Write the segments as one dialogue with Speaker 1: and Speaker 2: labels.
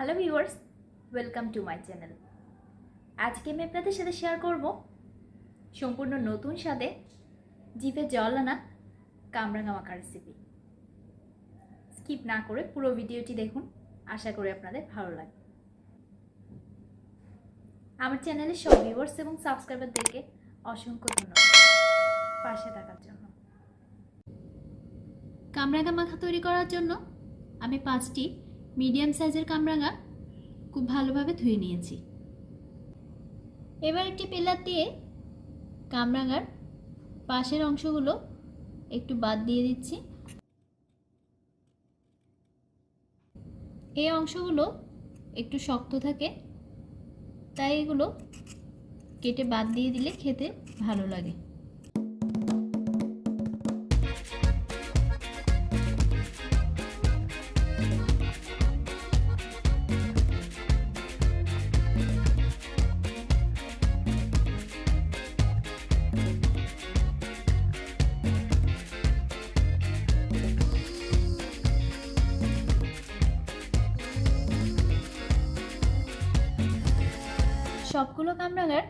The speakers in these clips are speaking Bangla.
Speaker 1: Hello viewers welcome to my channel আজকে আমি আপনাদের সাথে শেয়ার করব সম্পূর্ণ নতুন স্বাদে জিভে জল আনা কামরাঙা মাখা রেসিপি স্কিপ না করে পুরো ভিডিওটি দেখুন, আশা করি আপনাদের ভালো লাগবে। আমার চ্যানেলের সব ভিউয়ার্স এবং সাবস্ক্রাইবারদেরকে অসংখ্য ধন্যবাদ। পাশে থাকার জন্য। কামরাঙা মাখা তৈরি করার জন্য আমি পাঁচটি মিডিয়াম সাইজের কামরাঙা খুব ভালোভাবে ধুয়ে নিয়েছি। এবার একটি পেলার দিয়ে কামরাঙার পাশের অংশগুলো একটু বাদ দিয়ে দিচ্ছি। এই অংশগুলো একটু শক্ত থাকে, তাই এগুলো কেটে বাদ দিয়ে দিলে খেতে ভালো লাগে। সবগুলো কামরাঙার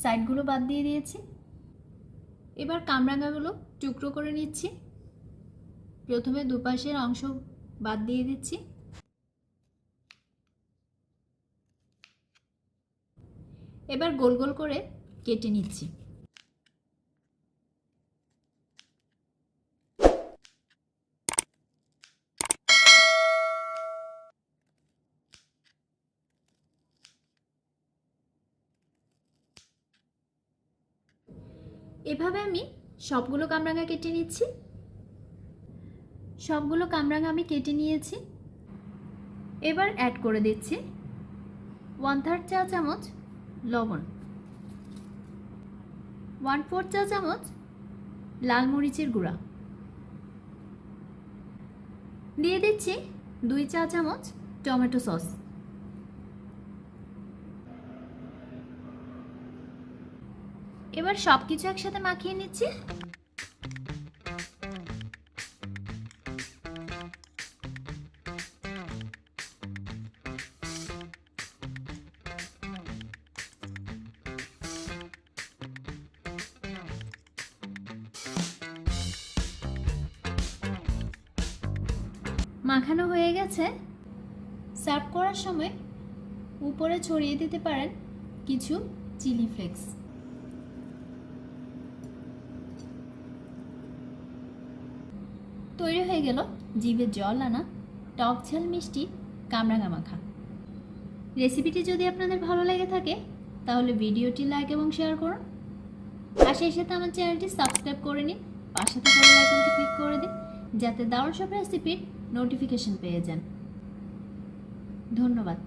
Speaker 1: সাইডগুলো বাদ দিয়ে দিয়েছি। এবার কামরাঙাগুলো টুকরো করে নিচ্ছি। প্রথমে দুপাশের অংশ বাদ দিয়ে দিচ্ছি। এবার গোল গোল করে কেটে নিচ্ছি। এভাবে আমি সবগুলো কামরাঙা কেটে নিচ্ছি। সবগুলো কামরাঙা আমি কেটে নিয়েছি। এবার অ্যাড করে দিচ্ছি ওয়ান থার্ড চা চামচ লবণ। ওয়ান ফোর চা চামচ লাল মরিচের গুঁড়া। দিয়ে দিচ্ছি দুই চা চামচ টমেটো সস। এবার সব কিছু একসাথে মাখিয়ে নিচ্ছি। মাখানো হয়ে গেছে। সার্ভ করার সময় উপরে ছড়িয়ে দিতে পারেন কিছু চিলি ফ্লেক্স। তৈরি হয়ে গেল জিভে জল আনা, টক ঝাল মিষ্টি কামরাঙা মাখা রেসিপিটি যদি আপনাদের ভালো লেগে থাকে, তাহলে ভিডিওটি লাইক এবং শেয়ার করুন। আর সেই সাথে আমার চ্যানেলটি সাবস্ক্রাইব করে নিন, পাশে থাকা বেল আইকনটি ক্লিক করে দিন, যাতে দারুণ সব রেসিপির নোটিফিকেশন পেয়ে যান। ধন্যবাদ।